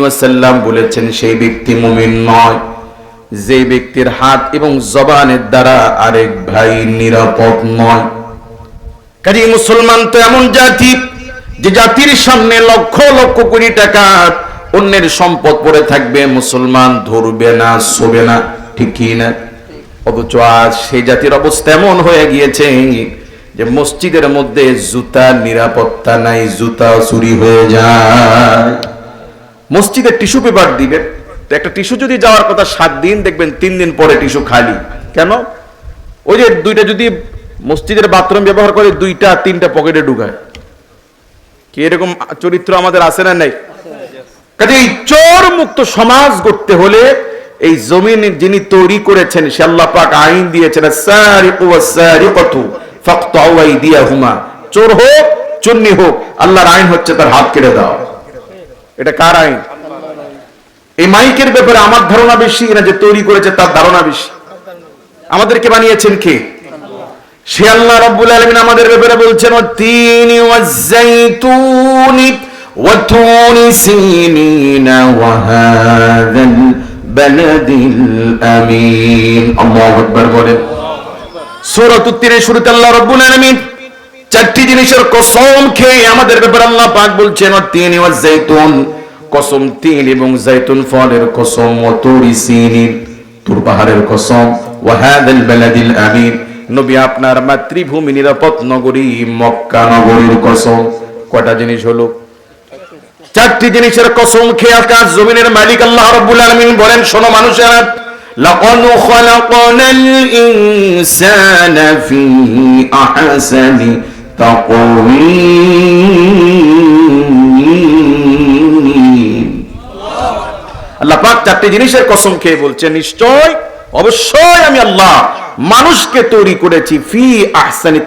ওয়াসাল্লাম বলেছেন, সেই ব্যক্তি মুমিন নয়। যে ব্যক্তির হাত এবং জবানের দ্বারা আরেক ভাই নিরাপদ নয়। কাজী মুসলমান তো এমন জাতি, যে জাতির সামনে লক্ষ লক্ষ কোটি টাকা অন্যের সম্পদ পড়ে থাকবে, মুসলমান ধরবে না, শোবে না, ঠিক না? অথচ আজ সেই জাতির অবস্থা এমন হয়ে গিয়েছে যে মসজিদের মধ্যে জুতা নিরাপত্তা নাই, জুতা চুরি হয়ে যায়। মসজিদে টিস্যু পেপার দিবে। একটা টিস্যু যদি যাওয়ার কথা সাত দিন, দেখবেন তিন দিন পরে টিস্যু খালি। কেন? ওই যে দুইটা যদি মসজিদের বাথরুম ব্যবহার করে, দুইটা, তিনটা পকেটে ঢুকায়। কি এরকম চরিত্র আমাদের আছে না নাই? কাজে এই চোর মুক্ত সমাজ গড়তে হলে এই জমিন যিনি তৈরি করেছেন, সে আল্লাহ পাক আইন দিয়েছেন চোর হোক, চুন্নি হোক, আল্লাহর আইন হচ্ছে তার হাত কেটে দাও। এটা কার আইন এই মাইকের ব্যাপারে আমার ধারণা বেশি না যে তৈরি করেছে তার ধারণা বেশি আমাদেরকে বানিয়েছেন কে সে আল্লাহ রাব্বুল আলামিন আমাদের ব্যাপারে বলছেন তিনি ওয়াজাইতুনি وطور سينين وهذا البلد الأمين الله أكبر বলেন সূরাত তিনের শুরুতে আল্লাহ রাব্বুল আলামিন চারটি জিনিসের কসম খেয়ে আমাদের ব্যাপারে আল্লাহ পাক বলছেন তিন ওয়া জাইতুন কসম তিল এবং জাইতুন ফলের কসম ও তুরি সিনিন তুর পাহাড়ের কসম ওয়া হাদাল বালাদিল আমিন নবী আপনার মাতৃভূমি নিরাপদ নগরী মক্কা নগরীর কসম কয়টা জিনিস হলো চারটি জিনিসের কসম খেয়ে আকাশ জমিনের মালিক আল্লাহ রাব্বুল আলামিন বলেন শোনো মানুষেরা لقد خلقنا الإنسان في أحسن تقويم চারটি জিনিসের কসম খেয়ে বলছে, নিশ্চয়, অবশ্যই আমি আল্লাহ মানুষকে তৈরি করেছি, ফি আহসানি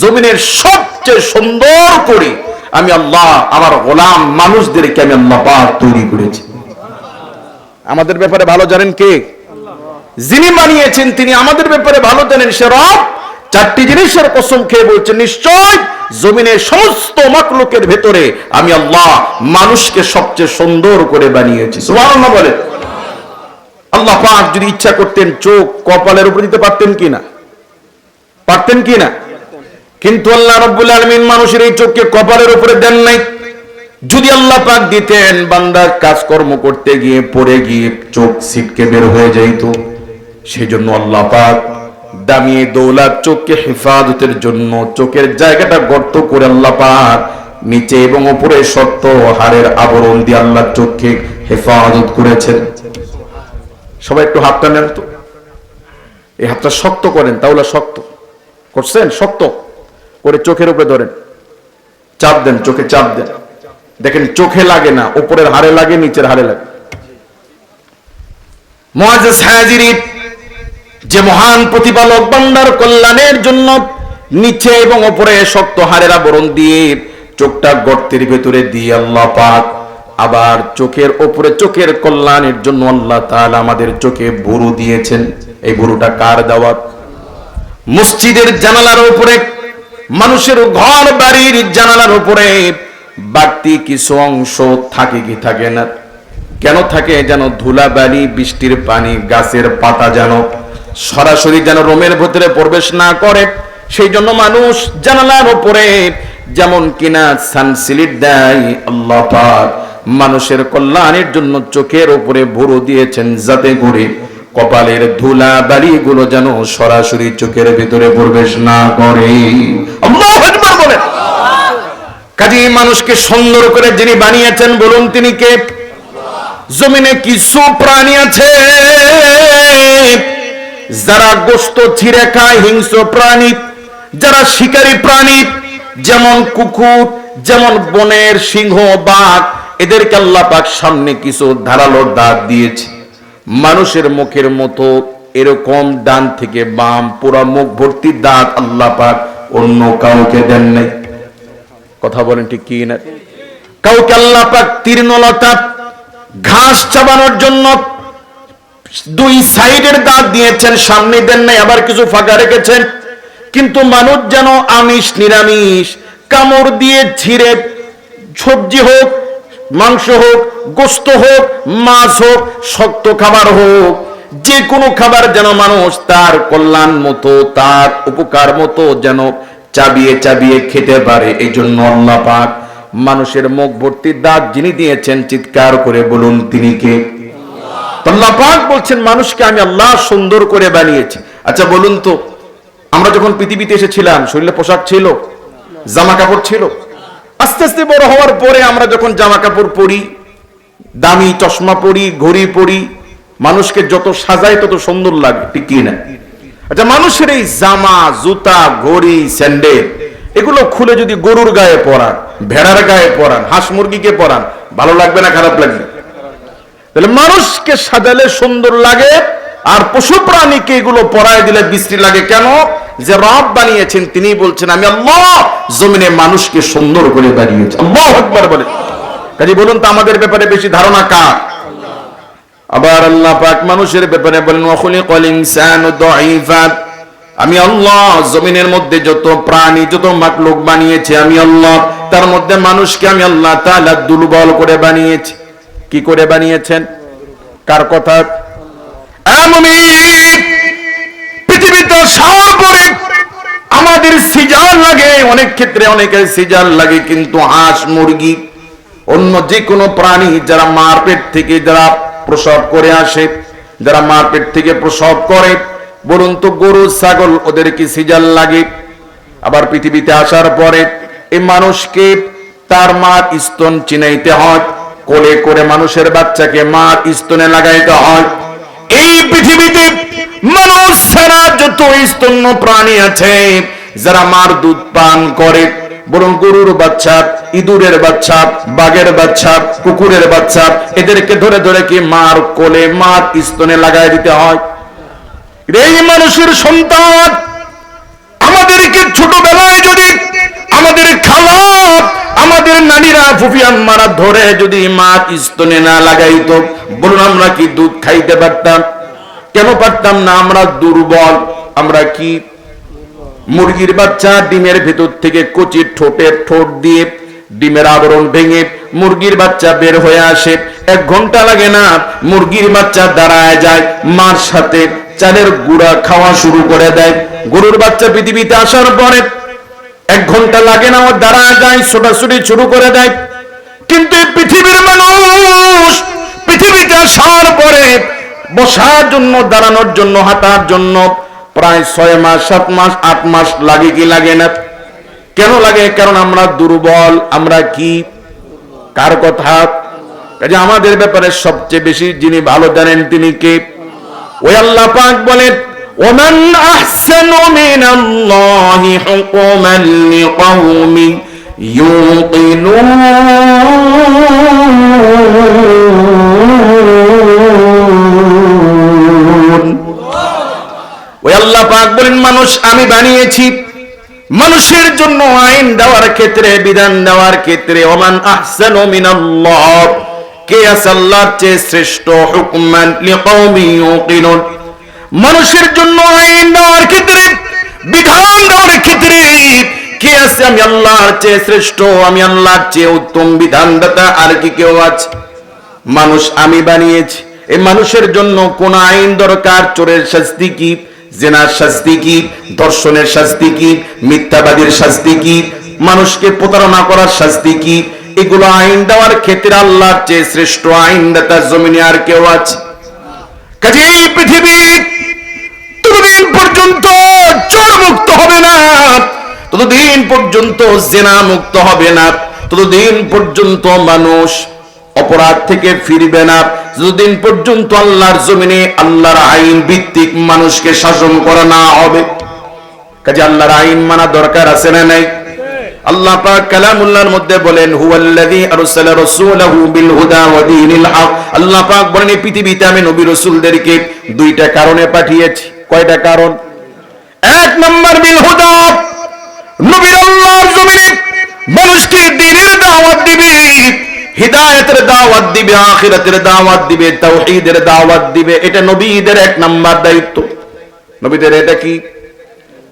জমিনের সবচেয়ে সুন্দর করে আমি আল্লাহ, আমার গোলাম মানুষদেরকে আমি আল্লাহ তৈরি করেছি। আমাদের ব্যাপারে ভালো জানেন কে? যিনি বানিয়েছেন, তিনি আমাদের ব্যাপারে ভালো জানেন, সে রব। চারটি জিনিসের কসম খেয়ে বলছেন নিশ্চয় জমিনের সমস্ত মাকলুকের ভেতরে আমি আল্লাহ মানুষকে সবচেয়ে সুন্দর করে বানিয়েছি। বলে। আল্লাহ পাক যদি ইচ্ছা করতেন, চোখ কপালের উপর দিতে পারতেন কিনা পারতেন কিনা কিন্তু আল্লাহ রব্বুল আলমিন মানুষের এই চোখকে কপালের উপরে দেন নাই। যদি আল্লাহ পাক দিতেন বান্দার কাজকর্ম করতে গিয়ে পড়ে গিয়ে চোখ ছিটকে বের হয়ে যাইত। সেই জন্য আল্লাহ পাক দামিয়ে দৌলাত চোখকে হেফাজতের জন্য, চোখের জায়গাটা গর্ত করে আল্লাহ পাক নিচে এবং উপরে সত্য হাড়ের আবরণ দিয়ে আল্লাহ চোখকে হেফাজত করেছেন। সবাই একটু হাতটা নেন তো। এই হাতটা শক্ত করেন তাহলে শক্ত। করছেন? শক্ত। করে চোখের উপরে ধরেন। চাপ দেন, চোখে চাপ দেন। দেখেন, চোখে লাগে না, উপরের হাড়ে লাগে, নিচের হাড়ে লাগে। মুআজ্জিজ হাজিরি যে মহান প্রতিপালক বান্দার কল্যাণের জন্য নিচে এবং ওপরে শক্ত হাড়ের আবরণ দিয়ে চোখটা গর্তের ভেতরে দিয়ে আল্লাহ পাক আবার চোখের ওপরে চোখের কল্যাণের জন্য আল্লাহ তাআলা আমাদের চোখে ভুরু দিয়েছেন। এই ভুরুটা কার দেওয়া মসজিদের জানালার উপরে মানুষের ঘর বাড়ির জানালার উপরে বাড়তি কিছু অংশ থাকে কি থাকে না? কেন থাকে যেন ধুলাবালি, বৃষ্টির পানি, গাছের পাতা যেন সরাসরি যেন রোমের ভেতরে প্রবেশ না করে, সেই জন্য মানুষ জানালার উপরে যেমন কিনা সানসিলিট দেয়, আল্লাহ পাক মানুষের কল্যাণের জন্য চোখের উপরে ভুরু দিয়েছেন যাতে করে কপালের ধুলা বালি গুলো যেন সরাসরি চোখের ভিতরে প্রবেশ না করে। বলেন। কাজী মানুষকে সুন্দর করে যিনি বানিয়েছেন, বলুন তিনি কে? জমিনে কিছু প্রাণী আছে। যারা গোস্ত, ছিঁড়ে খায়, হিংস্র প্রাণী, যারা শিকারী প্রাণী, যেমন কুকুর, যেমন বনের সিংহ, বাঘ, এদেরকে আল্লাহ পাক সামনে কিছু ধারালো দাঁত দিয়েছে। মানুষের মুখের মতো এরকম ডান থেকে বাম পুরো মুখ ভর্তি দাঁত আল্লাহ পাক অন্য কাউকে দেন নাই। কথা বলেন ঠিক কি না? কাউকে আল্লাহ পাক তীর্ণলতা, ঘাস চাবানোর জন্য দুই সাইডের দাঁত দিয়েছেন, সামনে দেন নাই, আবার কিছু ফাঁকা রেখেছেন। কিন্তু মানুষ যেন আমিষ, নিরামিষ, কামড় দিয়ে ছিঁড়ে সবজি হোক, মাংস হোক, গোস্ত হোক, মাছ হোক, শক্ত খাবার হোক, যে কোনো খাবার যেন মানুষ তার কল্যাণ মতো, তার উপকার মতো যেন চাবিয়ে চাবিয়ে খেতে পারে, এই জন্য আল্লাহ মানুষের মুখ ভর্তি দাঁত যিনি দিয়েছেন, চিৎকার করে বলুন, তিনি কে? পাক বলছেন, মানুষকে আমি আল্লাহ সুন্দর করে বানিয়েছি। আচ্ছা বলুন তো, আমরা যখন পৃথিবীতে এসেছিলাম, শরীরে পোশাক ছিল জামা কাপড় ছিল, আস্তে আস্তে বড় হওয়ার পরে আমরা যখন জামা কাপড় পরি, দামি চশমা পরি, ঘড়ি পরি, মানুষকে যত সাজায় তত সুন্দর লাগে, ঠিক না? আচ্ছা মানুষের এই জামা, জুতা, ঘড়ি, স্যান্ডেল, এগুলো খুলে যদি গরুর গায়ে পরান, ভেড়ার গায়ে পরান, হাঁস মুরগিকে পরান, ভালো লাগবে না, খারাপ লাগবে? তাহলে মানুষকে সাজালে সুন্দর লাগে, আর পশু প্রাণীকে এগুলো পরায় দিলে বিশ্রী লাগে কেন? যে রব বানিয়েছেন তিনি বলছেন, আমি আল্লাহ জমিনে মানুষকে সুন্দর করে বানিয়েছি। আল্লাহ একবার বলে। কাজে বলুন তো, আমাদের ব্যাপারে বেশি ধারণা কার? আবার আল্লাহ পাক মানুষের ব্যাপারে বলেন ওয়াখুলি কল আমি আল্লাহ জমিনের মধ্যে যত প্রাণী, যত মাকলুক বানিয়েছি, আমি আল্লাহ, তার মধ্যে মানুষকে আমি আল্লাহ তাআলা দুর্বল করে বানিয়েছি। কি করে বানিয়েছেন? কার কথা? পৃথিবীতে করে আমাদের সিজার লাগে। অনেক ক্ষেত্রে অনেকের সিজার লাগে, কিন্তু হাঁস, মুরগি, অন্য যে কোনো প্রাণী যারা মার পেট থেকে যারা প্রসব করে আসে, যারা মার পেট থেকে প্রসব করে বলুন তো গরু, ছাগল ওদের কি সিজার লাগে। আবার পৃথিবীতে আসার পরে এই মানুষকে তার মার স্তন চিনাইতে হয়। কোলে করে মানুষের বাচ্চাকে মার স্তনে লাগাইতে হয়। এই পৃথিবীতে মানুষ ছাড়া যত স্তন্য প্রাণী আছে, যারা মার দুধ পান করে, বরং গরুর বাচ্চা, ইঁদুরের বাচ্চা, বাঘের বাচ্চা, কুকুরের বাচ্চা, এদেরকে ধরে ধরে কি মার কোলে, মার স্তনে লাগাই দিতে হয়। এই মানুষের সন্তান আমাদেরকে ছোটবেলায় যদি আমাদের খালা আমাদের নানিরা ফুফিয়ান মারা ধরে যদি মা স্তনে না লাগাইতো, বলুন আমরা কি দুধ খাইতে পারতাম? কেন পারতাম না? আমরা দুর্বল। আমরা কি মুরগির বাচ্চা ডিমের ভেতর থেকে কচি ঠোঁটের ঠোঁট দিয়ে ডিমের আবরণ ভেঙে মুরগির বাচ্চা বের হয়ে আসে। এক ঘণ্টা লাগে না মুরগির বাচ্চা দাঁড়ায় যায়, মার সাথে চালের গুড়া খাওয়া শুরু করে দেয়। গরুর বাচ্চা পৃথিবীতে আসার পরে এক ঘণ্টা লাগে না ও দাঁড়ায় যায়, ছোটাছুটি শুরু করে দেয়। কিন্তু পৃথিবীর মানুষ পৃথিবীতে আসার পরে বসার জন্য, দাঁড়ানোর জন্য, হাঁটার জন্য প্রায় ছয় মাস, সাত মাস, আট মাস লাগে কি লাগে না? কেন লাগে? কারণ আমরা দুর্বল, আমরা কি? কার কথা? কাজে আমাদের ব্যাপারে সবচেয়ে বেশি যিনি ভালো জানেন তিনি কে? ওই আল্লাহ পাক বলেন ومن أحسن من الله حكما لقوم يوقنون ওই আল্লাহ পাক বলেন মানুষ আমি বানিয়েছি মানুষের জন্য আইন দেওয়ার ক্ষেত্রে বিধান দেওয়ার ক্ষেত্রে ওমান আহসানু মিনাল্লাহ কে আছে আল্লাহর চেয়ে শ্রেষ্ঠ হুকমান লিকাউমি ইউকিনুন মানুষের জন্য আইন দেওয়ার ক্ষেত্রে, বিধান দেওয়ার ক্ষেত্রে কে আছে? আমি আল্লাহর চেয়ে শ্রেষ্ঠ, আমি আল্লাহর চেয়ে উত্তম বিধানদাতা, আর কি কেউ আছে? মানুষ আমি বানিয়েছি। এই মানুষের জন্য কোন আইন দরকার? চোরের শাস্তি কি? জেনার শাস্তি কি? দর্শনের শাস্তি কি? মিথ্যাবাদীর শাস্তি কি? মানুষকে প্রতারণা করার শাস্তি কি? এগুলো আইন দেওয়ার ক্ষেত্রে আল্লাহর চেয়ে শ্রেষ্ঠ আইন দাতা জমিনে আর কেউ আছে? কাজে এই পৃথিবী ততদিন পর্যন্ত চোর মুক্ত হবে না। ততদিন পর্যন্ত জেনা মুক্ত হবে না। ততদিন পর্যন্ত মানুষ অপরাধ থেকে ফিরবে না। যতদিন পর্যন্ত আল্লাহর জমিনে আল্লাহর আইন ভিত্তিক মানুষকে শাসন করা না হবে। কাজে আল্লাহর আইন মানা দরকার আছে না নাই? আল্লাহ পাক কালামুল্লাহর মধ্যে বলেন, হুয়াল্লাযী আরসালা রাসূলাহু বিল হুদা ওয়া দীনিল হক। আল্লাহ পাক বলেন, এই পৃথিবীতে আমি নবী রাসূলদেরকে দুইটা কারণে পাঠিয়েছি। কয়টা কারণ? এক নম্বর বিল হুদা মানুষকে দ্বীনের দাওয়াত দিবে, হিদায়াতের দাওয়াত দিবে, আখিরাতের দাওয়াত দিবে, তাওহীদের দাওয়াত দিবে। এটা নবীদের এক নাম্বার দায়িত্ব। নবীদের এটা কি?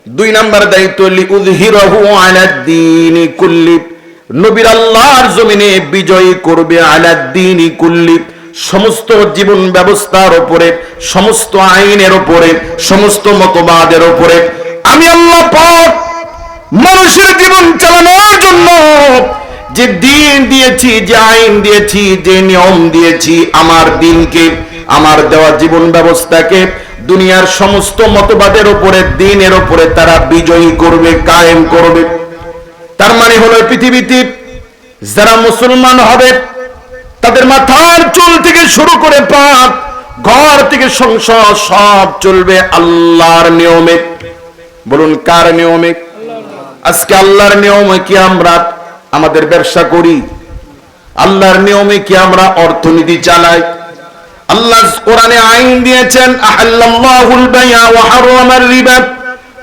দুই নাম্বার দায়িত্ব, লিউযহিরাহু আলা দ্বীনি কুল্লি। নবীর আল্লাহর জমিনে বিজয়ী করবে আলাদ্দিনই কুল্লি। সমস্ত জীবন ব্যবস্থার ওপরে, সমস্ত আইনের উপরে সমস্ত মতবাদের উপরে আমি আল্লাহ পাক মানুষের জীবন চালানোর জন্য যে দিন দিয়েছি, যে আইন দিয়েছি, যে নিয়ম দিয়েছি, আমার দিনকে, আমার দেওয়া জীবন ব্যবস্থাকে দুনিয়ার সমস্ত মতবাদের ওপরে, দিনের ওপরে তারা বিজয়ী করবে, কায়েম করবে। তার মানে হলো পৃথিবীতে যারা মুসলমান হবে তাদের মাথার চুল থেকে শুরু করে পাপ, ঘর থেকে সংসার, সব চলবে আল্লাহর নিয়মে। বলুন, কার নিয়মে? আজকে আল্লাহর নিয়মে কি আমরা আমাদের ব্যবসা করি? আল্লাহর নিয়মে কি আমরা অর্থনীতি চালাই? আল্লাহ কোরআনে আইন দিয়েছেন, আহাল্লাল্লাহুল বাই'a ওয়া হারামার রিবা।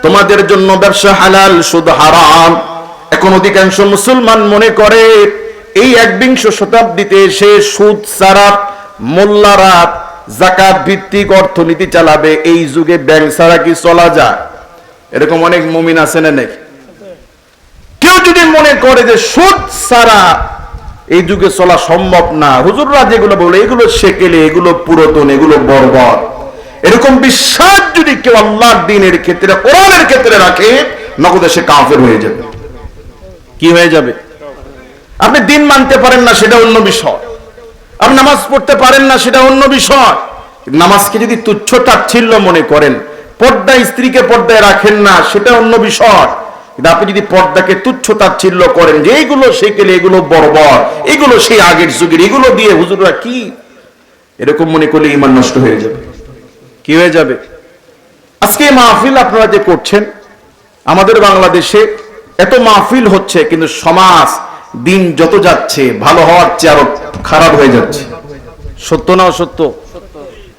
তোমাদের জন্য ব্যবসা হালাল, সুদ হারাম। এখন অধিকাংশ মুসলমান মনে করে এই একবিংশ শতাব্দীতে সে সুদ ছাড়া মোল্লারা জাকাত ভিত্তিক অর্থনীতি চালাবে। এই যুগে ব্যাংক ছাড়া কি চলা যায়? এরকম অনেক মুমিন আছে না নাকি কেউ যদি মনে করে যে সুদ ছাড়া এই যুগে চলা সম্ভব না, হুজুররা যেগুলো বলে, এগুলো সেকেলে, এগুলো পুরাতন, এগুলো বর্বর। এরকম বিশ্বাস যদি কেউ আল্লাহর দিনের ক্ষেত্রে, কোরআনের ক্ষেত্রে রাখে, নগদে সে কাফের হয়ে যাবে। কি হয়ে যাবে? আপনি দিন মানতে পারেন না, সেটা অন্য বিষয়। আপনি নামাজ পড়তে পারেন না, সেটা অন্য বিষয়। নামাজকে যদি তুচ্ছ তাচ্ছিল্য মনে করেন পর্দা স্ত্রীকে পর্দায় রাখেন না, সেটা অন্য বিষয়। আপনি যদি পর্দাকে তুচ্ছ তাচ্ছিল্য করেন যে এইগুলো সেকেলে এগুলো বর্বর, এগুলো সেই আগের যুগের, এগুলো দিয়ে হুজুররা কি? এরকম মনে করলে ইমান নষ্ট হয়ে যাবে। কি হয়ে যাবে? আজকে মাহফিল আপনারা যে করছেন, আমাদের বাংলাদেশে এত মাহফিল হচ্ছে, কিন্তু সমাজ দিন যত যাচ্ছে, ভালো হওয়ার চেয়ে আরও খারাপ হয়ে যাচ্ছে। সত্য না অসত্য?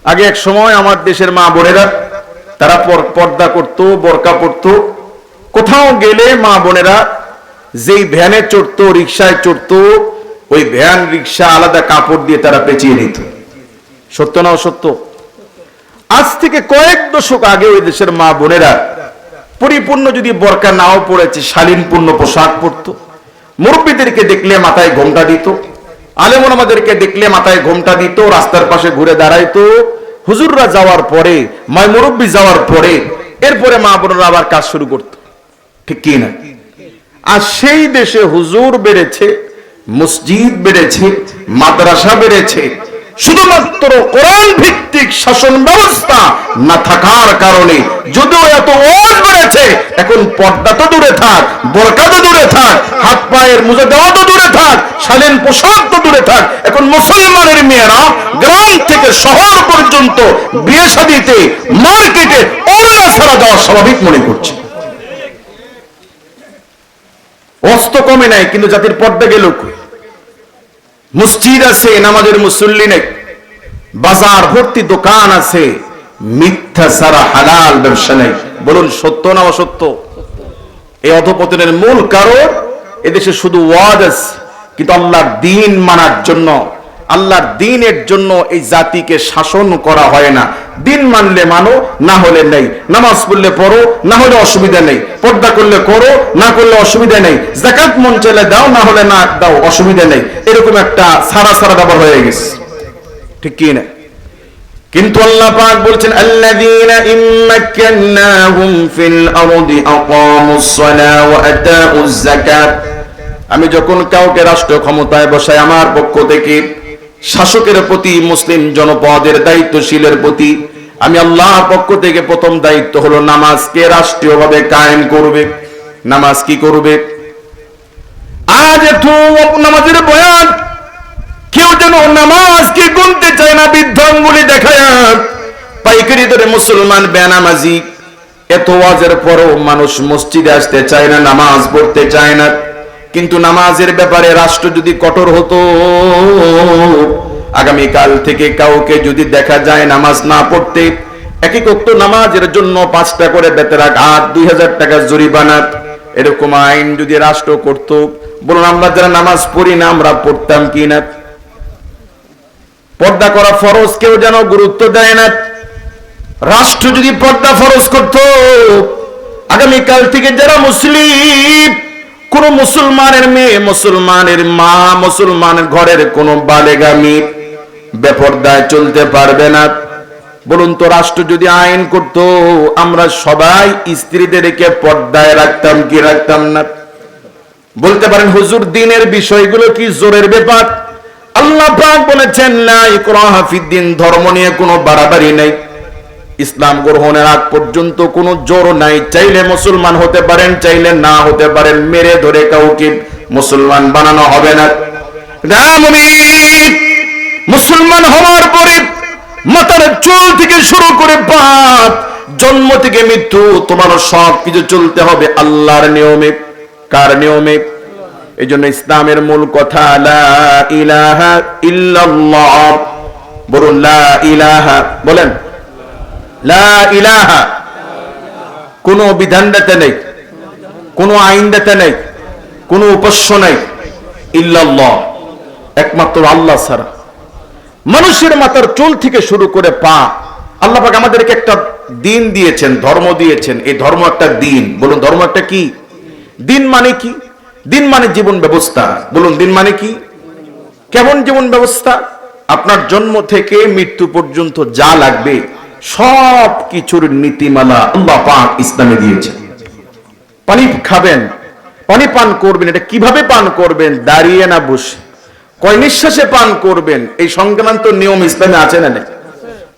আগে এক সময় আমার দেশের মা বোনেরা, তারা পর- পর্দা করত, বরকা পড়তো কোথাও গেলে মা বোনেরা যেই ভ্যানে চড়তো রিক্সায় চড়তো, ওই ভ্যান রিক্সা আলাদা কাপড় দিয়ে তারা পেঁচিয়ে নিত। সত্য না অসত্য? আজ থেকে কয়েক দশক আগে ওই দেশের মা বোনেরা পরিপূর্ণ যদি বরকা নাও পড়েছে শালীনপূর্ণ পোশাক পরতো। মুরব্বীদেরকে দেখলে মাথায় ঘোমটা দিত আলেমন আমাদেরকে দেখলে মাথায় ঘোমটা দিত, রাস্তার পাশে ঘুরে দাঁড়াইতো। হুজুররা যাওয়ার পরে মায় মুরব্বী যাওয়ার পরে, এরপরে মা বোনরা আবার কাজ শুরু করত। ঠিক কি না? আর সেই দেশে হুজুর বেড়েছে, মসজিদ বেড়েছে, মাদ্রাসা বেড়েছে শুধুমাত্র কোরআন ভিত্তিক শাসন ব্যবস্থা না থাকার কারণে যদিও এত ওয়াজ বেড়েছে, এখন পর্দা তো দূরে থাক, বোরকা তো দূরে থাক, হাত পায়ের মুজে দেওয়া তো দূরে থাক, শালীন পোশাক তো দূরে থাক, এখন মুসলমানের মেয়েরা গ্রাম থেকে শহর পর্যন্ত বিয়ে শাদিতে, মার্কেটে অন্য ছাড়া যাওয়া স্বাভাবিক মনে করছে অস্ত কমে নাই কিন্তু জাতির পর্দা গেল কই? মসজিদ আছে, নামাজের মুসল্লি নেই। বাজার, ভর্তি দোকান আছে, মিথ্যা সারা হালাল ব্যবসা নেই। বলুন, সত্য না অসত্য? এই অধপতনের মূল কারণ, এদেশে শুধু ওয়াজ আছে, কিন্তু আল্লাহর দিন মানার জন্য আল্লাহর দিনের জন্য এই জাতিকে শাসন করা হয় না। দিন মানলে মানো, না হলে নেই। নামাজ পড়লে পড়ো, না হলে অসুবিধা নেই। পর্দা করলে করো, না করলে অসুবিধা নেই। জাকাত মন চাইলে দাও, না হলে না দাও, অসুবিধা নেই। এরকম একটা সারা সারা ব্যাপার হয়ে গেছে। ঠিক কি না? কিন্তু আল্লাহ পাক বলছেন, আল্লাযীনা ইম্মাক্কান্নাহুম ফিল আরদি আকামুস সালাহ ওয়া আতাউজ যাকাত। আমি যখন কাউকে রাষ্ট্র ক্ষমতায় বসাই, আমার পক্ষ থেকে শাসকের প্রতি মুসলিম জনপদের দায়িত্বশীলের প্রতি। আমি আল্লাহর পক্ষ থেকে প্রথম দায়িত্ব হলো নামাজকে রাষ্ট্রীয়ভাবে কায়েম করবে। নামাজ কি করবে? আজ নামাজের বয়ান। কেউ যেন নামাজকে গুনতে চায় না বৃদ্ধাঙ্গুলি দেখায়। পাইকারি ধরে মুসলমান বেনামাজি। এত ওয়াজের পরও মানুষ মসজিদে আসতে চায় না, নামাজ পড়তে চায় না। কিন্তু নামাজের ব্যাপারে রাষ্ট্র যদি কঠোর হতো আগামী কাল থেকে কাউকে যদি দেখা যায় নামাজ না পড়তে একই কক্ত নামাজের জন্য পাঁচটা করে বেতেরা ঘাট দুই হাজার টাকা জরিমানা, এরকম আইন যদি রাষ্ট্র করত, বলুন আমরা যারা নামাজ পড়ি না, আমরা পড়তাম কি না? পর্দা করা ফরজ, কেউ যেন গুরুত্ব দেয় না। রাষ্ট্র যদি পর্দা ফরজ করত, আগামীকাল থেকে যারা মুসলিম কোন মুসলমানের মেয়ে, মুসলমানের মা, মুসলমানের ঘরের কোন বালেগামী বেপরদায় চলতে পারবে না। বলুন তো, রাষ্ট্র যদি আইন করত, আমরা সবাই স্ত্রীদেরকে পর্দায় রাখতাম কি রাখতাম না? বলতে পারেন, হুজুর, দিনের বিষয়গুলো কি জোরের ব্যাপার? আল্লাহ বলেছেন ফিদ্দিন ধর্ম নিয়ে কোনো বাড়াবাড়ি নেই। ইসলাম গ্রহণের আগ পর্যন্ত কোনো জোর নাই। চাইলে মুসলমান হতে পারেন, চাইলে না হতে পারেন। মেরে ধরে কাউকে মুসলমান বানানো হবে না। মুসলমান হওয়ার পরে মাথার চুল থেকে শুরু করে পাপ জন্ম থেকে মৃত্যু, তোমার সব কিছু চলতে হবে আল্লাহর নিয়মে। কার নিয়মে? এই জন্য ইসলামের মূল কথা ইলাহা বলুন, লা ইলাহা, বলেন। কোনো বিধান দিতে নেই, কোনো আইন দিতে নেই, কোনো উপাস্য নেই, ইল্লাল্লাহ। একমাত্র আল্লাহ ছাড়া। মানুষের মাথার চুল থেকে শুরু করে পা। আল্লাহ পাক আমাদেরকে একটা দিন দিয়েছেন, ধর্ম দিয়েছেন। এই ধর্ম একটা দিন। বলুন, ধর্ম একটা কি? দিন মানে কি? দিন মানে জীবন ব্যবস্থা। বলুন, দিন মানে কি? কেমন জীবন ব্যবস্থা? আপনার জন্ম থেকে মৃত্যু পর্যন্ত যা লাগবে। সব কিছুর নীতিমালা আল্লাহ পাক ইসলামে দিয়েছেন। পানি খাবেন, পানি পান করবেন, এটা কীভাবে পান করবেন? দাঁড়িয়ে না বসে। কয় নিঃশ্বাসে পান করবেন? এই সংক্রান্ত নিয়ম ইসলামে আছে না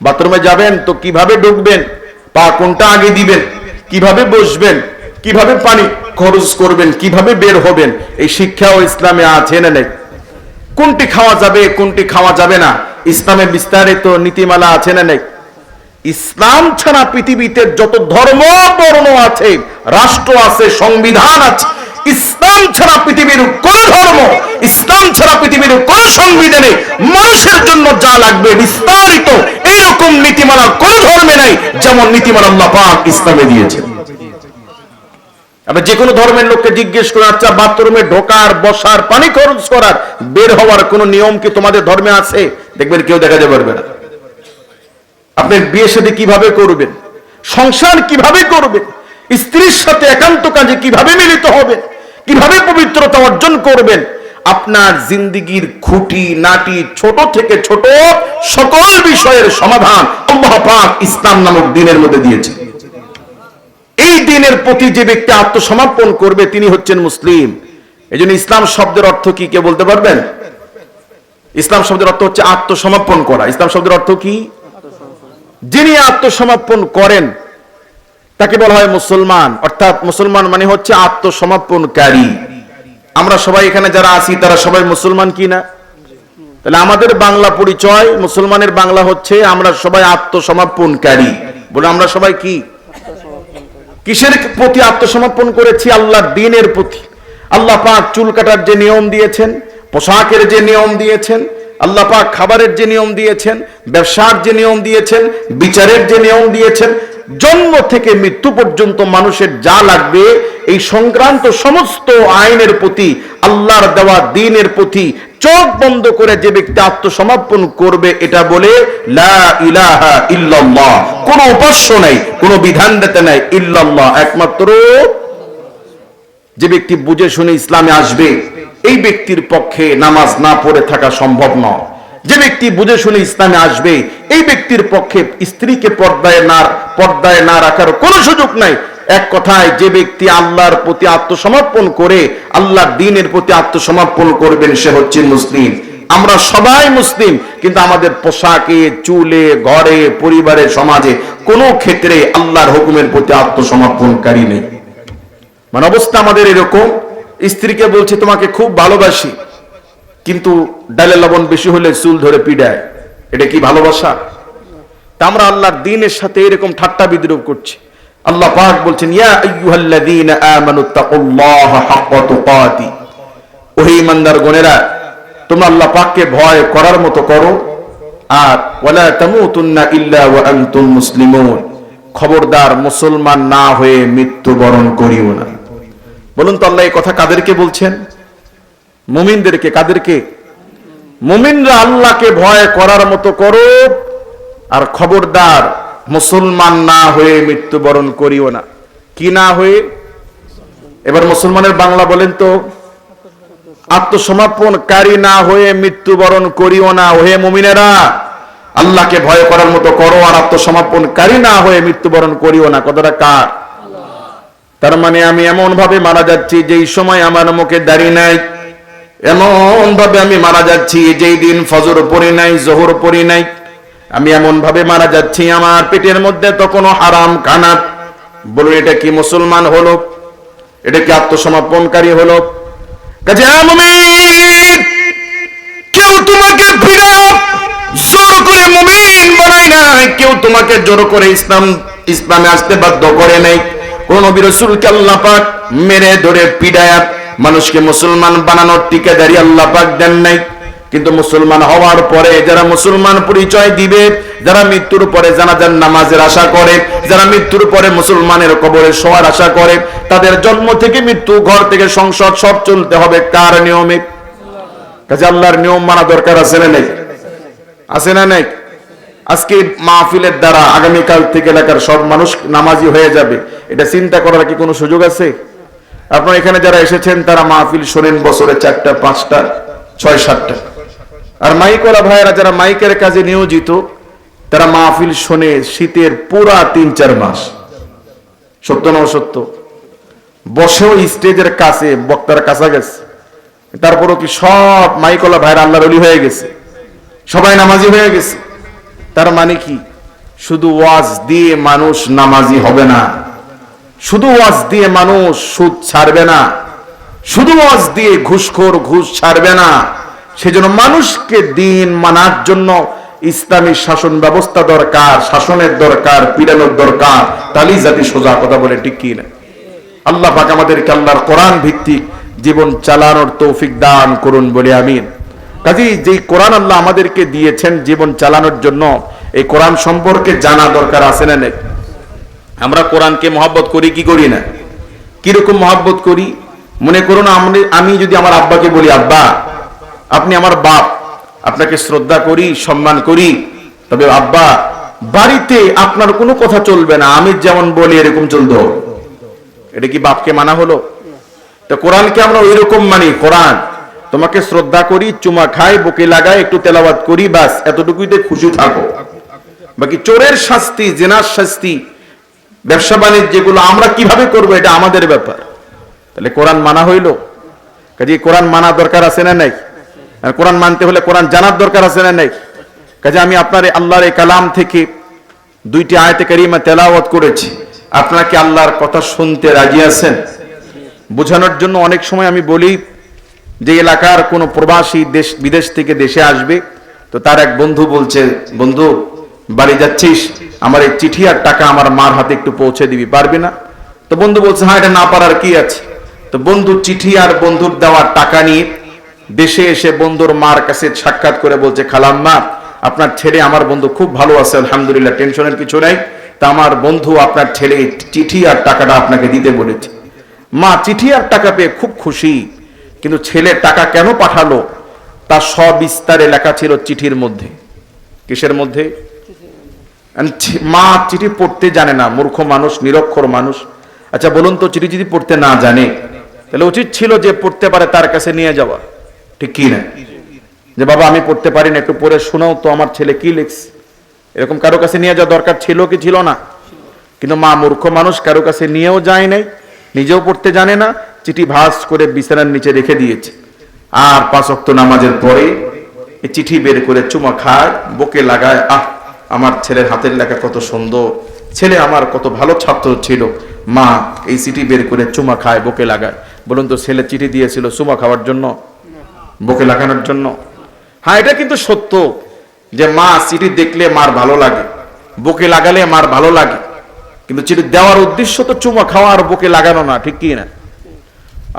বাথরুমে যাবেন তো কীভাবে ঢুকবেন? পা কোনটা আগে দিবেন? কীভাবে বসবেন? কীভাবে পানি খরচ করবেন? কীভাবে বের হবেন? এই শিক্ষাও ইসলামে আছে না নেই? কোনটি খাওয়া যাবে, কোনটি খাওয়া যাবে না? ইসলামে বিস্তারিত নীতিমালা আছে না নেই? ইসলাম ছাড়া পৃথিবীতে যত ধর্ম বর্ণ আছে, রাষ্ট্র আছে, সংবিধান আছে, ইসলাম ছাড়া পৃথিবীর কোন ধর্ম, ইসলাম ছাড়া পৃথিবীর কোন সংবিধানে মানুষের জন্য যা লাগবে বিস্তারিত এরকম নীতিমালা কোন ধর্মে নেই যেমন নীতিমালা আল্লাহ পাক ইসলামে দিয়েছে আপনি যে কোনো ধর্মের লোককে জিজ্ঞেস করে আচ্ছা বাথরুমে ঢোকার, বসার, পানি খরচ করার, বের হওয়ার কোন নিয়ম কি তোমাদের ধর্মে আছে? দেখবেন কেউ দেখা পারবে না। আপনি বিয়ে সাথে কীভাবে করবেন? সংসার কীভাবে করবেন? স্ত্রীর সাথে একান্ত কাজে কীভাবে মিলিত হবে কীভাবে পবিত্রতা অর্জন করবেন? আপনার জিন্দিগির খুঁটি, নাটি, ছোট থেকে ছোট সকল বিষয়ের সমাধান আল্লাহ ইসলাম নামক দিনের মধ্যে দিয়েছে। এই দিনের প্রতি যে ব্যক্তি আত্মসমর্পণ করবে, তিনি হচ্ছেন মুসলিম। এই ইসলাম শব্দের অর্থ কি, কে বলতে পারবেন? ইসলাম শব্দের অর্থ হচ্ছে আত্মসমর্পণ করা। ইসলাম শব্দের অর্থ কি? যিনি আত্মসমর্পণ করেন, তাকে বলা হয় মুসলমান। অর্থাৎ মুসলমান মানে হচ্ছে আত্মসমর্পণকারী। আমরা সবাই এখানে যারা আছি, তারা সবাই মুসলমান কি না? তাহলে আমাদের বাংলা পরিচয়, মুসলমানের বাংলা হচ্ছে আমরা সবাই আত্মসমর্পণকারী। বলে আমরা সবাই কি? কিসের প্রতি আত্মসমর্পণ করেছি? আল্লাহর দিনের প্রতি। আল্লাহ পাক চুল কাটার যে নিয়ম দিয়েছেন, পোশাকের যে নিয়ম দিয়েছেন আল্লাহ পাক খাবারের যে নিয়ম দিয়েছেন, ব্যবসার যে নিয়ম দিয়েছেন, বিচারের যে নিয়ম দিয়েছেন, জন্ম থেকে মৃত্যু পর্যন্ত মানুষের যা লাগবে, এই সংক্রান্ত সমস্ত আইনের প্রতি, আল্লাহর দেওয়া দিনের প্রতি চোখ বন্ধ করে যে ব্যক্তি আত্মসমর্পণ করবে, এটা বলে ইল্লাল্লাহ। কোন উপাস্য নাই, কোন বিধান দিতে নাই, ইল্লাল্লাহ, একমাত্র যে ব্যক্তি বুঝে শুনে ইসলামে আসবে, এই ব্যক্তির পক্ষে নামাজ না পড়ে থাকা সম্ভব নয়। যে ব্যক্তি বুঝে শুনে ইসলামে আসবে, এই ব্যক্তির পক্ষে স্ত্রীকে পর্দায় না পর্দায় না রাখার কোনো সুযোগ নাই। এক কথায়, যে ব্যক্তি আল্লাহর প্রতি আত্মসমর্পণ করে, আল্লাহর দিনের প্রতি আত্মসমর্পণ করবেন, সে হচ্ছে মুসলিম। আমরা সবাই মুসলিম, কিন্তু আমাদের পোশাকে, চুলে, ঘরে পরিবারে সমাজে কোনো ক্ষেত্রে আল্লাহর হুকুমের প্রতি আত্মসমর্পণকারী নেই। মানে অবস্থা আমাদের এরকম। স্ত্রীকে বলছে, তোমাকে খুব ভালোবাসি, কিন্তু ডালে লবণ বেশি হলে চুল ধরে পিডায়। এটা কি ভালোবাসা? তা আমরা আল্লাহর দিনের সাথে এরকম ঠাট্টা বিদ্রুপ করছি। আল্লাহ পাক বলছেন ইমানদার গণেরা তোমরা আল্লাহ পাককে ভয় করার মতো করো, আর ওয়ালা খবরদার মুসলমান না হয়ে মৃত্যুবরণ করিও না। বলুন তো আল্লাহ এই কথা কাদেরকে বলছেন? মুমিনদেরকে, কাদেরকে? মুমিনরা আল্লাহকে ভয় করার মতো করো আর খবরদার মুসলমান না হয়ে মৃত্যুবরণ করিও না। কি না হয়ে? এবার মুসলমানের বাংলা বলেন তো, আত্মসমর্পণকারী না হয়ে মৃত্যুবরণ করিও না। হয়ে মুমিনেরা, আল্লাহকে ভয় করার মতো করো, আর আত্মসমর্পণকারী না হয়ে মৃত্যুবরণ করিও না। কতটা কার? তার মানে আমি এমন ভাবে মারা যাচ্ছি যেই সময় আমার মুখে দাড়ি নাই। এমন ভাবে আমি মারা যাচ্ছি যেই দিন ফজর পড়ি নাই, জোহর পড়ি নাই। আমি এমন ভাবে মারা যাচ্ছি, আমার পেটের মধ্যে তখনও হারাম খানা বলুন, এটা কি মুসলমান হলো? এটা কি আত্মসমর্পণকারী হলো? কেউ তোমাকে জোর করে মুমিন বানাই নাই। কেউ তোমাকে জোর করে ইসলাম, ইসলামে আসতে বাধ্য করে নাই। কোন নবী রাসূলকে আল্লাহ পাক মেরে ধরে পিডায়া মানুষকে মুসলমান বানানোর টিকাদারি আল্লাহ পাক দেন নাই। কিন্তু মুসলমান হওয়ার পরে যারা মুসলমান পরিচয় দিবে, যারা মৃত্যুর পরে জানাজার নামাজের আশা করে, যারা মৃত্যুর পরে মুসলমানের কবরে শোয়ার আশা করে, তাদের জন্ম থেকে মৃত্যু, ঘর থেকে সংসদ, সব চলতে হবে কার নিয়মে? কাজে আল্লাহর নিয়ম মানা দরকার আছে না নেই? আছে না নেই? আজকে মাহফিলের দ্বারা আগামীকাল থেকে এলাকার সব মানুষ নামাজি হয়ে যাবে। এটা চিন্তা করার কি কোনো সুযোগ আছে? আপনার এখানে যারা এসেছেন, তারা মাহফিল শোনেন বছরে চারটা, পাঁচটা, ছয়, সাতটা। আর মাইকওয়ালা ভাইয়েরা যারা মাইকের কাজে নিয়োজিত, তারা মাহফিল শোনে শীতের পুরা তিন, চার মাস। সত্য না সত্য বসেও স্টেজের কাছে, বক্তার কাছা গেছে তারপরও কি সব মাইকলা ভাইয়ের আল্লাহর অলি হয়ে গেছে? সবাই নামাজি হয়ে গেছে? তার মানে কি? শুধু ওয়াজ দিয়ে মানুষ নামাজি হবে না। শুধু ওয়াজ দিয়ে মানুষ সুদ ছাড়বে না। শুধু ওয়াজ দিয়ে ঘুষখোর ঘুষ ছাড়বে না। সেজন্য মানুষকে দিন মানার জন্য ইসলামী শাসন ব্যবস্থা দরকার, শাসনের দরকার, পীড়ানোর দরকার। তালি জাতি সোজা কথা বলে ঠিক কি না? আল্লাহ পাক আমাদেরকে আল্লাহর কোরআন ভিত্তিক জীবন চালানোর তৌফিক দান করুন বলে আমিন। কাজী যেই কোরআন আল্লাহ আমাদেরকে দিয়েছেন জীবন চালানোর জন্য, এই কোরআন সম্পর্কে জানা দরকার আছে না নেই? আমরা কোরআনকে মহব্বত করি, কি করি না? কীরকম মহব্বত করি? মনে করুন আমি- যদি আমার আব্বাকে বলি, আব্বা, আপনি আমার বাপ, আপনাকে শ্রদ্ধা করি, সম্মান করি। তবে, আব্বা, বাড়িতে আপনার কোনো কথা চলবে না, আমি যেমন বলি, এরকম চলতে। এটা কি বাপকে মানা হলো? তো কোরআনকে আমরা ওই রকম মানি, কোরআন। তোমাকে শ্রদ্ধা করি, চুমা খাই, বুকে লাগাই, একটু তেলাওয়াত করি বাস এতটুকুইতে খুশি থাকো। বাকি চোরের শাস্তি, জেনার শাস্তি, ব্যবসা বাণিজ্য যেগুলো আমরা কীভাবে করব, এটা আমাদের ব্যাপার। তাহলে কোরআন মানা হইল? কাজে কোরআন মানা দরকার আছে না নাই? কোরআন মানতে হলে কোরআন জানার দরকার আছে না নাই? কাজে আমি আপনার আল্লাহর এই কালাম থেকে দুইটি আয়তে কারিমা তেলাওয়াত করেছি। আপনারা কি আল্লাহর কথা শুনতে রাজি আছেন? বোঝানোর জন্য অনেক সময় আমি বলি যে এলাকার কোনো প্রবাসী দেশ, বিদেশ থেকে দেশে আসবে, তো তার এক বন্ধু বলছে, বন্ধু, বাড়ি যাচ্ছিস? আমার এই চিঠি আর টাকা আমার মার হাতে একটু পৌঁছে দিবি, পারবি না? তো বন্ধু বলছে হ্যাঁ এটা না পারার কি আছে? তো বন্ধু চিঠি আর বন্ধুর দেওয়ার টাকা নিয়ে দেশে এসে বন্ধুর মার কাছে সাক্ষাৎ করে বলছে, খালাম্মা, আপনার ছেলে আমার বন্ধু খুব ভালো আছে, আলহামদুলিল্লাহ, টেনশনের কিছু নাই। তা আমার বন্ধু আপনার ছেলে চিঠি আর টাকাটা আপনাকে দিতে বলেছে। মা চিঠি আর টাকা পেয়ে খুব খুশি। কিন্তু ছেলে টাকা কেন পাঠালো? তার সবিস্তারে লেখা ছিল চিঠির মধ্যে। কিসের মধ্যে? মা চিঠি পড়তে জানে না, মূর্খ মানুষ, নিরক্ষর মানুষ। আচ্ছা বলুন তো, চিঠি যদি পড়তে না জানে, তাহলে উচিত ছিল যে পড়তে পারে তার কাছে নিয়ে যাওয়া। ঠিক কি না? যে বাবা, আমি পড়তে পারি না, একটু পড়ে শোনাও তো আমার ছেলে কি লিখছে। এরকম কারও কাছে নিয়ে যাওয়া দরকার ছিল কি ছিল না? কিন্তু মা মূর্খ মানুষ, কারও কাছে নিয়েও যায় নাই। নিজেও পড়তে জানে না, চিঠি ভাস করে বিছানার নিচে রেখে দিয়েছে। আর পাঁচ অক্ত নামাজের পরে চিঠি বের করে চুমা খায়, বকে লাগায়, আহ, আমার ছেলের হাতের লেখা কত সুন্দর, ছেলে আমার কত ভালো ছাত্র ছিল। মা এই চিঠি বের করে চুমা খায়, বকে লাগায়। বলুন তো, ছেলে চিঠি দিয়েছিল চুমা খাওয়ার জন্য? বুকে লাগানোর জন্য? হ্যাঁ এটা কিন্তু সত্য যে মা চিঠি দেখলে মার ভালো লাগে, বুকে লাগালে মার ভালো লাগে। কিন্তু চিঠি দেওয়ার উদ্দেশ্য তো চুমা খাওয়া আর বুকে লাগানো না, ঠিক কি না?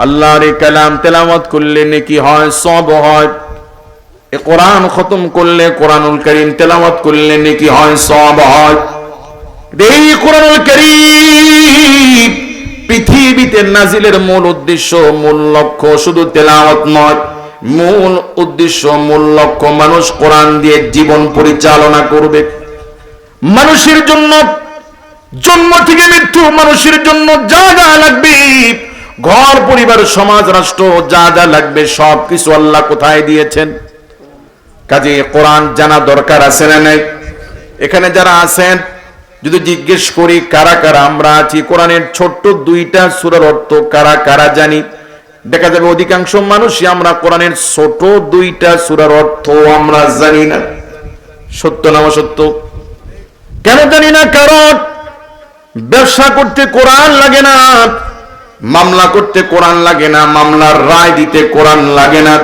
আল্লাহর কালাম তেলামত করলে নাকি হয় সব হয়। কোরআন খতম করলে, কোরআনুল করিম তেলামত করলে নাকি হয় সব হয়। এই কোরআনুল করিম পৃথিবীতে নাজিলের মূল উদ্দেশ্য, মূল লক্ষ্য শুধু তেলাওয়াত নয়, মূল উদ্দেশ্য, মূল লক্ষ্য মানুষ কোরআন দিয়ে জীবন পরিচালনা করবে। মানুষের জন্য জন্ম থেকে মৃত্যু মানুষের জন্য যা যা লাগবে, ঘর, পরিবার, সমাজ, রাষ্ট্র, যা যা লাগবে, সব কিছু আল্লাহ কোথায় দিয়েছেন? কাজে কোরআন জানা দরকার আছে না নাই? এখানে যারা আছেন, যদি জিজ্ঞেস করি, কারা কারা? আমরা আছি কোরআনের ছোট্ট দুইটা সুরের অর্থ কারা কারা জানি? দেখা যাবে অধিকাংশ মানুষই আমরা কোরআনের ছোট দুইটা সুরার অর্থ আমরা জানি না। সত্য না সত্য কেন জানি না? কারণ ব্যবসা করতে কোরআন লাগে না, মামলা করতে কোরআন লাগে না, মামলার রায় দিতে কোরআন লাগে না।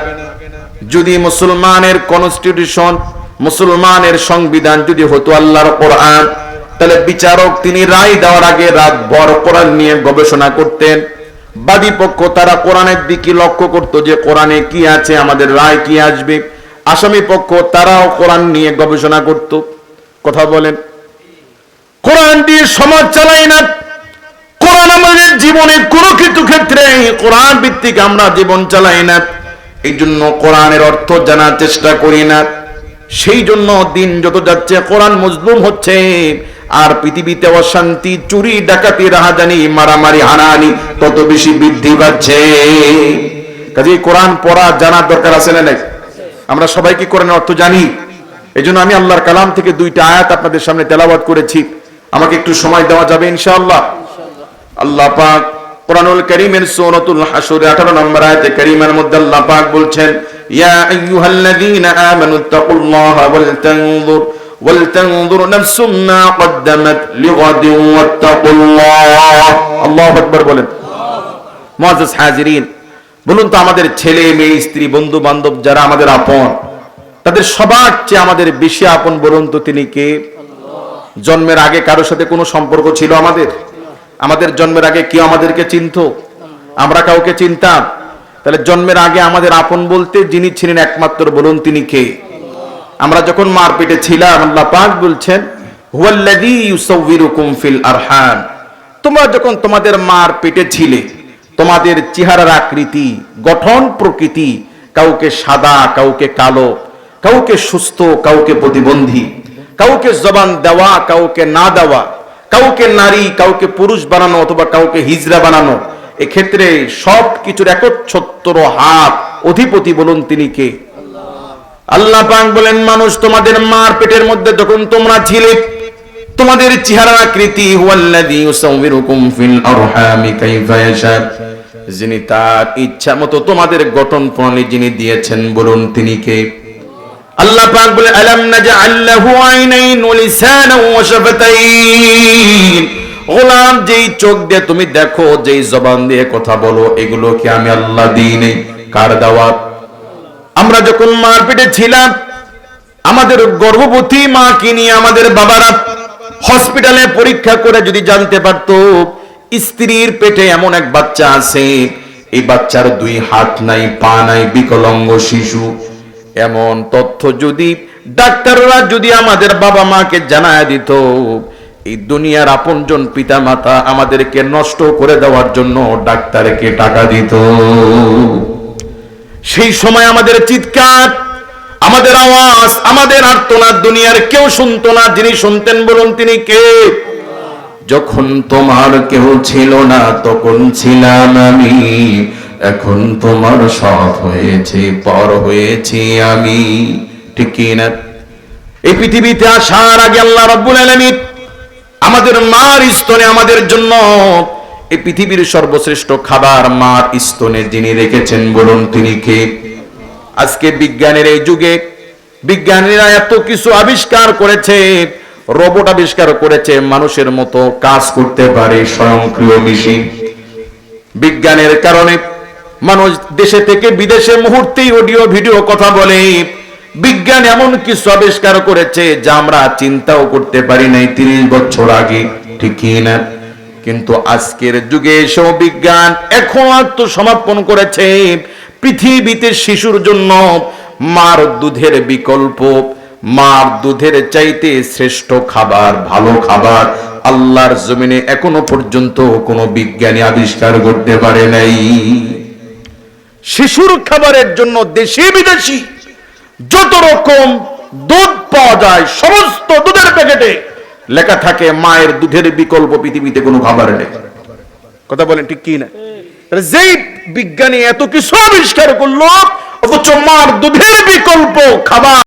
যদি মুসলমানের কনস্টিটিউশন মুসলমানের সংবিধান যদি হতো আল্লাহর কোরআন, তাহলে বিচারক তিনি রায় দেওয়ার আগে রাত ভর কোরআন নিয়ে গবেষণা করতেন। বাদী পক্ষ তারা কোরআনের দিকে লক্ষ্য করত যে কোরআনে কি আছে, আমাদের রায় কি আসবে। আসামি পক্ষ তারাও কোরআন নিয়ে গবেষণা করত। কথা বলেন। কোরআন দিয়ে সমাজ চালাই না। কোরআন আমাদের জীবনে কোনো কিছু ক্ষেত্রে কোরআন ভিত্তিক আমরা জীবন চালাই না। এই জন্য কোরআনের অর্থ জানার চেষ্টা করি না। সেই জন্য দিন যত যাচ্ছে, কোরআন মজলুম হচ্ছে। আর পৃথিবীতে অশান্তি, চুরি, ডাকাতি, রাহাজানি, মারামারি, হানাহানি তত বেশি বৃদ্ধি পাচ্ছে। কাজে কোরআন পড়া, জানার দরকার আছে না আমরা সবাই কি কোরআনের অর্থ জানি? এই আমি আল্লাহর কালাম থেকে দুইটা আয়াত আপনাদের সামনে তেলাওয়াত করেছি। আমাকে একটু সময় দেওয়া যাবে ইনশাআল্লাহ। আল্লাহ পাক কোরআনুল কারীমের সূরাতুল হাসরে 18 নম্বর আয়াতে কারীমের মধ্যে আল্লাহ পাক বলছেন, ইয়া আইয়ুহাল্লাযীনা আমানুত্তাকুল্লাহা ওয়াল তানজুর ওয়াল তানজুর নাফসুম মা কদ্দামাত লিগাদিন ওয়াত্তাকুল্লাহ। আল্লাহু আকবার বলেন। মুআজ্জাজ হাজিরিন, বলুন তো আমাদের ছেলে, মেয়ে, স্ত্রী বন্ধু বান্ধব যারা আমাদের আপন, তাদের সবার চেয়ে আমাদের বেশি আপন বলুন তো তিনি কে? জন্মের আগে কারোর সাথে কোনো সম্পর্ক ছিল আমাদের? আমাদের জন্মের আগে কেউ আমাদেরকে চিনত? আমরা কাউকে চিনতাম? তাহলে জন্মের আগে আমাদের আপন বলতে যিনি ছিলেন একমাত্র বলুন তিনি কে? আমরা যখন মার পেটে ছিলাম, আল্লাহ পাক বলছেন ফিল আরহাম। তোমরা যখন তোমাদের মার পেটে ছিলে, তোমাদের চেহারার আকৃতি, গঠন প্রকৃতি, কাউকে সাদা, কাউকে কালো, কাউকে সুস্থ, কাউকে প্রতিবন্ধী কাউকে জবান দেওয়া, কাউকে না দেওয়া, কাউকে নারী, কাউকে পুরুষ বানানো অথবা কাউকে হিজরা বানানো, এক্ষেত্রে সব কিছুর একচ্ছত্র হাত, অধিপতি বলুন তিনি কে? আল্লাহ পাক বলেন, মানুষ তোমাদের মার পেটের মধ্যে যখন তোমরা ছিলে, তোমাদের চেহারা আকৃতি যিনি তার ইচ্ছা মতো তোমাদের গঠন প্রণালী যিনি দিয়েছেন, বলুন তিনি কে? আল্লাহ পাক বলে, আলাম নাজআল লাহু আইনাইন ওয়া লিসানান ওয়া শাফাতাইন? গোলাম, যেই চোখ দিয়ে তুমি দেখো, যেই জবান দিয়ে কথা বলো, এগুলো কি আমি আল্লাহ দিই কার দাওয়াত? আমরা যখন মার পেটে ছিলাম, আমাদের গর্ভবতী মা কি নিয়ে আমাদের বাবারা হসপিটালে পরীক্ষা করে যদি জানতে পারতো, স্ত্রীর পেটে এমন এক বাচ্চা আছে, এই বাচ্চার দুই হাত নাই, পা নাই, বিকলঙ্গ শিশু। এমন তথ্য যদি ডাক্তাররা যদি আমাদের বাবা মাকে জানায় দিত, এই দুনিয়ার আপনজন পিতা মাতা আমাদেরকে নষ্ট করে দেওয়ার জন্য ডাক্তারকে টাকা দিত। সেই সময় আমাদের চিৎকার, আমাদের আওয়াজ, আমাদের আর্তনাদ দুনিয়ার কেউ শুনতো না। যিনি শুনতেন বলুন তিনি কে? যখন তোমার কেউ ছিল না, তখন ছিলাম আমি। এখন তোমার সব হয়েছে, পর হয়েছি আমি। ঠিক কি না? এই পৃথিবীতে আসার আগে আল্লাহ রাব্বুল আলামিন আমাদের মার স্তনে আমাদের জন্য এই পৃথিবীর সর্বশ্রেষ্ঠ খাবার মার স্তনে যিনি রেখেছেন, বলুন তিনি কে? আজকে বিজ্ঞানের এই যুগে বিজ্ঞানীরা এত কিছু আবিষ্কার করেছে, রোবট আবিষ্কার করেছে, মানুষের মতো কাজ করতে পারে স্বয়ংক্রিয় মেশিন। বিজ্ঞানের কারণে মানুষ দেশে থেকে বিদেশে মুহূর্তেই অডিও ভিডিও কথা বলে। বিজ্ঞান এমন কিছু আবিষ্কার করেছে যা আমরা চিন্তাও করতে পারি নাই তিরিশ বছর আগে, ঠিক না? কিন্তু আজকের যুগে এসেও বিজ্ঞান এখন আত্মসমর্পণ করেছে পৃথিবীতে শিশুর জন্য মার দুধের বিকল্প। মার দুধের চাইতে শ্রেষ্ঠ খাবার, ভালো খাবার আল্লাহর জমিনে এখনও পর্যন্ত কোনো বিজ্ঞানী আবিষ্কার করতে পারে নাই। শিশুর খাবারের জন্য দেশি বিদেশি যত রকম দুধ পাওয়া যায়, সমস্ত দুধের প্যাকেটে লেখা থাকে, মায়ের দুধের বিকল্প পৃথিবীতে কোনো খাবার নেই। কথা বলেন ঠিক কি না যে যেই বিজ্ঞানী এত কিছু আবিষ্কার করল, অথচ মার দুধের বিকল্প খাবার